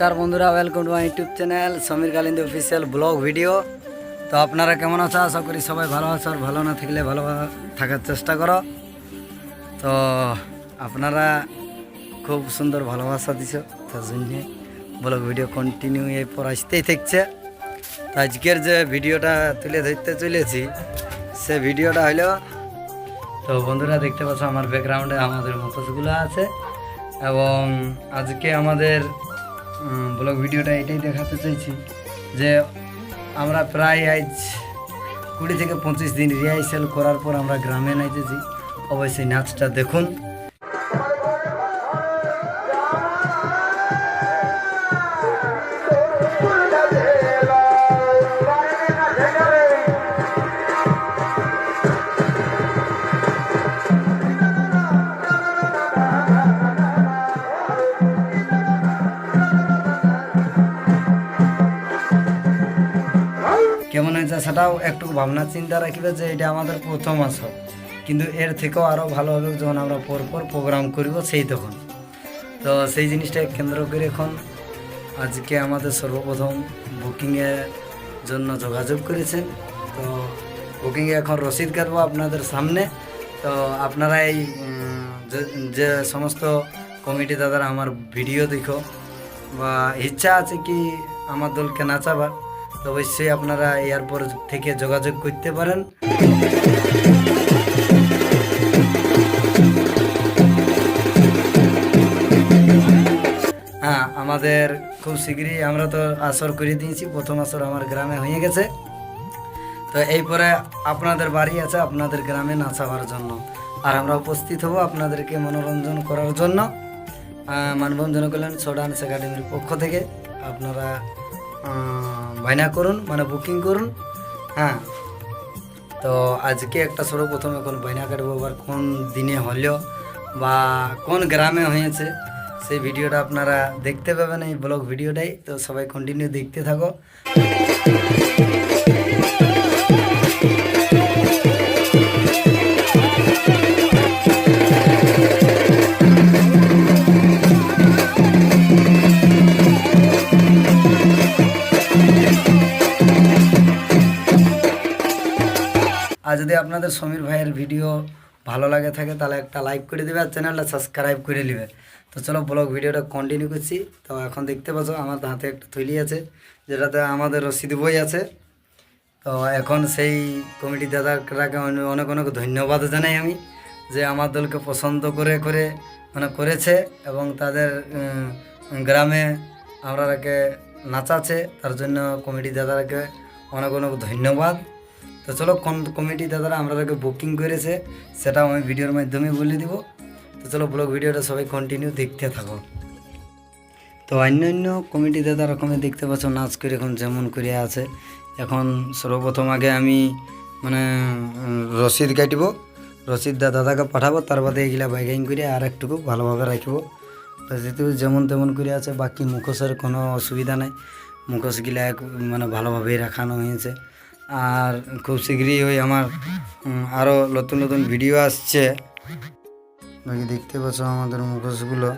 নমস্কার বন্ধুরা welcome to my YouTube channel Samir Kalindi official blog video তো আপনারা কেমন আছো? আশা করি সবাই ভালো আছো আর ভালো না থাকলে ভালো থাকার চেষ্টা করো। তো আপনারা খুব সুন্দর ভালোবাসা দিছ, তার জন্যে ব্লগ ভিডিও কন্টিনিউ এরপর আসতেই থাকছে। তো আজকের যে ভিডিওটা তুলে ধরতে চলেছি, সে ভিডিওটা হলো, তো বন্ধুরা দেখতে পাচ্ছ, আমার ব্যাকগ্রাউন্ডে আমাদের মতসগুলো আছে। এবং আজকে আমাদের ব্লগ ভিডিওটা এটাই দেখাতে চাইছি যে আমরা প্রায় আজ কুড়ি থেকে পঁচিশ দিন রিহার্সেল করার পর আমরা গ্রামে নাচেছি অবশ্যই নাচটা দেখুন। কেমন হয়েছে সেটাও একটু ভাবনা চিন্তা রাখবে যে এটা আমাদের প্রথম আসর। কিন্তু এর থেকেও আরও ভালো হবে যখন আমরা পর পর প্রোগ্রাম করব সেই তখন। তো সেই জিনিসটা কেন্দ্র করে এখন আজকে আমাদের সর্বপ্রথম বুকিংয়ের জন্য যোগাযোগ করেছেন। তো বুকিংয়ে এখন রসিদ কাটবো আপনাদের সামনে। তো আপনারা এই যে- সমস্ত কমিটি দাদারা আমার ভিডিও দেখো। বা ইচ্ছা আছে কি আমার দলকে নাচাবার? অবশ্যই আপনারা এয়ারপোর্ট থেকে যোগাযোগ করতে পারেন। হ্যাঁ আমাদের খুব শীঘ্রই আমরা তো আসর করে দিয়েছি প্রথম আসর আমার গ্রামে হয়ে গেছে। তো এই পরে আপনাদের বাড়ি আছে আপনাদের গ্রামে নাচাবার জন্য। আর আমরা উপস্থিত হব আপনাদেরকে মনোরঞ্জন করার জন্য। আহ, মানবন্ধন কল্যাণ ছো একাডেমির পক্ষ থেকে। আপনারা বায়না করুন মানে বুকিং করুন হ্যাঁ। তো আজকে একটা সর্বপ্রথম এখন বাইনা কাটবো আবার কোন দিনে হলেও বা কোন গ্রামে হয়েছে, সেই ভিডিওটা আপনারা দেখতে পাবেন এই ব্লগ ভিডিওটাই। তো সবাই কন্টিনিউ দেখতে থাকো। যদি আপনাদের সমীর ভাইয়ের ভিডিও ভালো লাগে থাকে, তাহলে একটা লাইক করে দেবে আর চ্যানেলটা সাবস্ক্রাইব করে নেবে। তো চলো ব্লগ ভিডিওটা কন্টিনিউ করছি। তো এখন দেখতে পাচ্ছ, আমার হাতে একটা থলি আছে, যেটাতে আমাদের রসিদ বই আছে। তো এখন সেই কমিটি দাদাকে অনে- অনেক অনেক ধন্যবাদ জানাই আমি, যে আমার দলকে পছন্দ করে করে মানে করেছে এবং তাদের গ্রামে আমরাকে নাচাছে তার জন্য কমিটি দাদাকে অনেক অনেক ধন্যবাদ। তো চলো, কোন কমিটি দাদারা আমরাকে বুকিং করেছে, সেটাও আমি ভিডিওর মাধ্যমে বলে দিব। তো চলো ব্লগ ভিডিওটা সবাই কন্টিনিউ দেখতে থাকো। তো অন্যান্য কমিটি দাদা রকমের দেখতে পাচ্ছ, নাচ করে এখন যেমন করে আছে। এখন সর্বপ্রথম আগে আমি মানে রসিদ কাটিব। রসিদ দা দাদাকে পাঠাবো, তার বাদে এগুলা বাইকিং করে আর একটুকু ভালোভাবে রাখব। যেহেতু যেমন তেমন করে আছে, বাকি মুখোশের কোনো অসুবিধা নেই। মুখোশগুলা এক মানে ভালোভাবেই রাখানো হয়েছে। আর খুব শীঘ্রই ওই আমার আরও নতুন নতুন ভিডিও আসছে। বাকি দেখতে পাচ্ছ আমাদের মুখোশগুলো।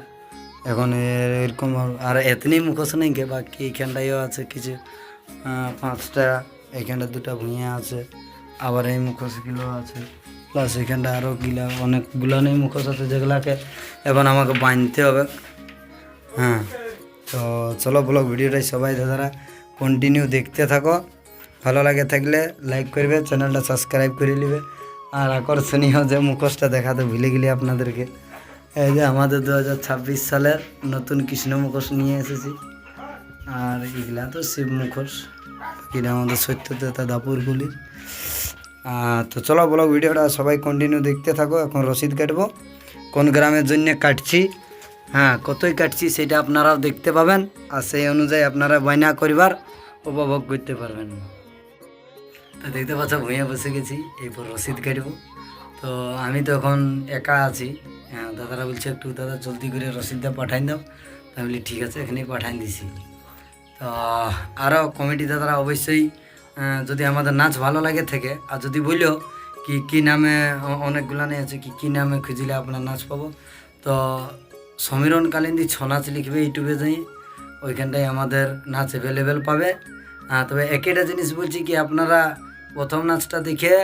এখন এর- এরকম আর এতনি মুখোশ নেই কে বাকি এইখানটাইও আছে কিছু পাঁচটা এইখানটা দুটা ভুঁইয়া আছে, আবার এই মুখোশগুলো আছে। প্লাস এখানটা আরও গিলা অনেকগুলো নেই মুখোশ আছে যেগুলাকে এখন আমাকে বাঁধতে হবে। হ্যাঁ তো চলো ব্লগ ভিডিওটাই সবাই দাদারা কন্টিনিউ দেখতে থাকো। ভালো লাগে থাকলে লাইক করবে চ্যানেলটা সাবস্ক্রাইব করে নেবে। আর আকর্ষণীয় যে মুখোশটা দেখাতে ভুলে গেলি আপনাদেরকে। এই যে আমাদের দু হাজার ছাব্বিশ সালের নতুন কৃষ্ণ মুখোশ নিয়ে এসেছি। আর এগুলা তো শিব মুখোশ এটা আমাদের সত্যতা দাপুরগুলির আহ, তো চলো ব্লগ ভিডিওটা সবাই কন্টিনিউ দেখতে থাকো এখন রসিদ কাটবো। কোন গ্রামের জন্য কাটছি? হ্যাঁ কতই কাটছি সেটা আপনারাও দেখতে পাবেন। আর সেই অনুযায়ী আপনারা বায়না করিবার উপভোগ করতে পারবেন। তো দেখতে পাচ্ছ ভুঁইয়া বসে গেছি এরপর রসিদ কাটবো। তো আমি তো এখন একা আছি। দাদারা বলছে, একটু দাদা জলদি করে রসিদটা পাঠাই দাও। আমি বলি, ঠিক আছে, এখানেই পাঠাই দিছি। তো আরও কমিটি দাদারা অবশ্যই যদি আমাদের নাচ ভালো লাগে থেকে, আর যদি বলল কি কি নামে অনেকগুলা নেই আছে, কি কি নামে খুঁজলে আপনার নাচ পাবো। তো সমীরণ কালিন্দি ছৌ নাচ লিখবে ইউটিউবে যাই, ওইখানটায় আমাদের নাচ অ্যাভেলেবেল পাবে। আহ, তবে একটা জিনিস বলছি কি আপনারা প্রথম নাচটা দেখে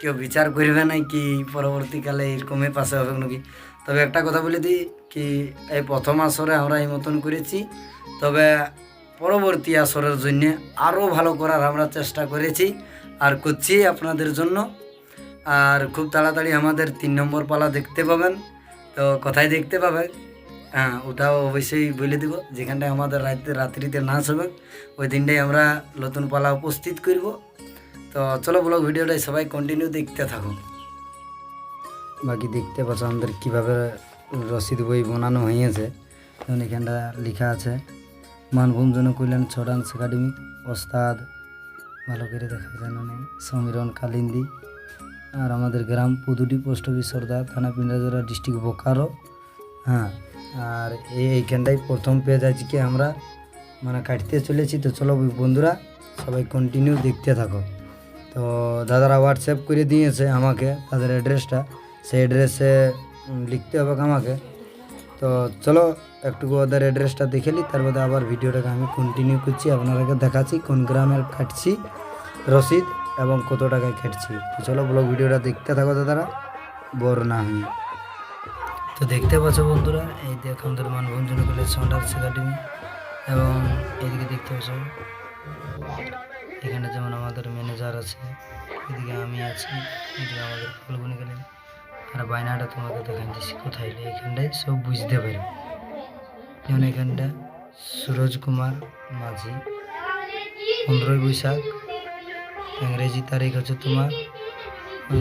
কেউ বিচার করবে না কি পরবর্তীকালে এরকমই পাশে হবে নাকি? তবে একটা কথা বলে দিই কি এই প্রথম আসরে আমরা এই মতন করেছি। তবে পরবর্তী আসরের জন্য আরও ভালো করার আমরা চেষ্টা করেছি আর করছি আপনাদের জন্য। আর খুব তাড়াতাড়ি আমাদের তিন নম্বর পালা দেখতে পাবেন। তো কোথায় দেখতে পাবেন হ্যাঁ ওটাও অবশ্যই বলে দিব। যেখানটায় আমাদের রাত্রে রাত্রিতে নাচ হবে ওই দিনটাই আমরা নতুন পালা উপস্থিত করব। তো চলো ব্লগ ভিডিওটাই সবাই কন্টিনিউ দেখতে থাকো। বাকি দেখতে পাচ্ছ আমাদের কীভাবে রসিদ বই বানানো হয়েছে। যেমন এখানটা লেখা আছে মানভূমজন কল্যাণ ছ ডান্স একাডেমি, ওস্তাদ। ভালো করে দেখা যায় না সমীরণ কালিন্দি। আর আমাদের গ্রাম পুদুটি পোস্ট অফিস, সর্দার থানা, পিন্ডাজোড়া, ডিস্ট্রিক্ট বোকারো। হ্যাঁ আর এই এইখানটাই প্রথম পেজ আজকে আমরা মানে কাটতে চলেছি। তো চলো বন্ধুরা, সবাই কন্টিনিউ দেখতে থাকো। তো দাদারা হোয়াটসঅ্যাপ করে দিয়েছে আমাকে, তাদের অ্যাড্রেসটা সেই অ্যাড্রেসে লিখতে হবে আমাকে। তো চলো একটু ওদের অ্যাড্রেসটা দেখে নিই তারপরে আবার ভিডিওটাকে আমি কন্টিনিউ করছি, আপনাদেরকে দেখাচ্ছি কোন গ্রামের কাটছি, রসিদ এবং কত টাকায় কাটছি। চলো ব্লগ ভিডিওটা দেখতে থাকো দাদারা বড় না হয়ে। তো দেখতে পাচ্ছ বন্ধুরা, এই দেখ আমাদের মানভঞ্জন কলেজ সাউন্ডার্স একাডেমি এবং এদিকে দেখতে পাচ্ছ, এখানে যেমন আমাদের ম্যানেজার আছে, এদিকে আমি আছি, এদিকে আমাদের ফাল্গুনি গেলেন আর বায়নাটা তোমাকে দেখান দিচ্ছি কোথায় এখানটায় সব বুঝতে পারি। যেমন এখানটা সুরজ কুমার মাঝি, পনেরোই বৈশাখ, ইংরেজি তারিখ হচ্ছে তোমার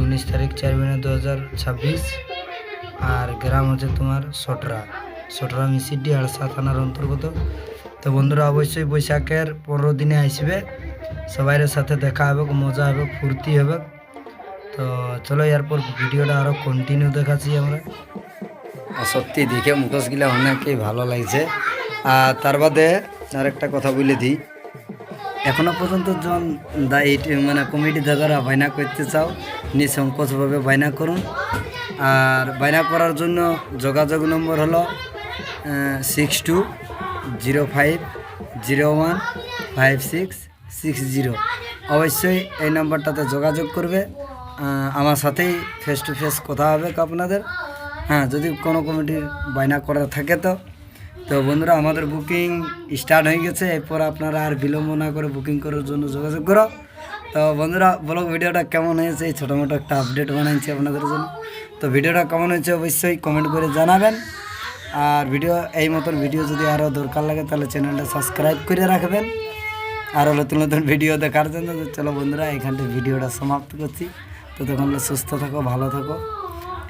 উনিশ তারিখ চার মহিনা দু হাজার ছাব্বিশ। আর গ্রাম হচ্ছে তোমার সটরা। সটরা মিসিডি আড়সা থানার অন্তর্গত। তো বন্ধুরা, অবশ্যই বৈশাখের পনেরো দিনে আসবে। সবাইয়ের সাথে দেখা হবে, মজা হবে, ফুর্তি হবে। তো চলো এরপর ভিডিওটা আরও কন্টিনিউ দেখাচ্ছি আমরা। সত্যি দেখে মুখোশগুলো অনেকই ভালো লাগছে। আর তার বাদে আরেকটা কথা বলে দিই। এখনও পর্যন্ত যখন দায়ী মানে কমিটি দাদারা বায়না করতে চাও, নিঃসংকোচভাবে বায়না করুন। আর বায়না করার জন্য যোগাযোগ নম্বর হলো six two zero five zero one five six six zero অবশ্যই এই নাম্বারটাতে যোগাযোগ করবে। আমার সাথেই ফেস টু ফেস কথা হবে আপনাদের। হ্যাঁ যদি কোনো কমিটির বায়না করা থাকে তো। তো বন্ধুরা, আমাদের বুকিং স্টার্ট হয়ে গেছে। এরপর আপনারা আর বিলম্ব না করে বুকিং করার জন্য যোগাযোগ করো। তো বন্ধুরা ব্লগ ভিডিওটা কেমন হয়েছে? এই ছোটো মোটো একটা আপডেট বানাইছি আপনাদের জন্য। তো ভিডিওটা কেমন হয়েছে অবশ্যই কমেন্ট করে জানাবেন। আর ভিডিও, এই মতন ভিডিও যদি আরও দরকার লাগে, তাহলে চ্যানেলটা সাবস্ক্রাইব করে রাখবেন। আরও নতুন নতুন ভিডিও দেখার জন্য তো চলো বন্ধুরা এখানটা ভিডিওটা সমাপ্ত করছি। তো তখন সুস্থ থাকো, ভালো থাকো।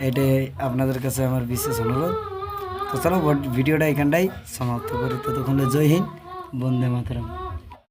এটাই আপনাদের কাছে আমার বিশেষ অনুরোধ। তো চলো ভিডিওটা এখানটাই সমাপ্ত করি। ততক্ষণ জয় হিন্দ, বন্দে মাতরম।